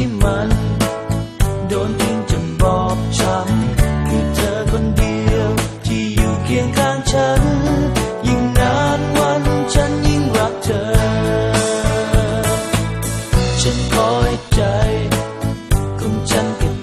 ที่มัน โดนทิ้งจนบอบช้ำคือเธอคนเดียว ที่อยู่เคียงข้างฉัน ยิ่งนานวันฉันยิ่งรักเธอ ฉันคอยใจของฉันกับ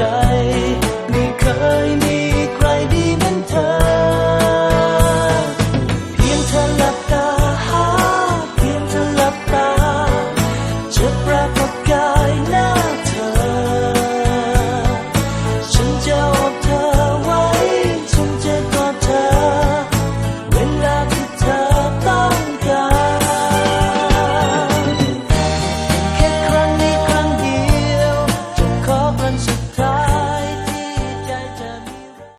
ใจ ไม่เคยมี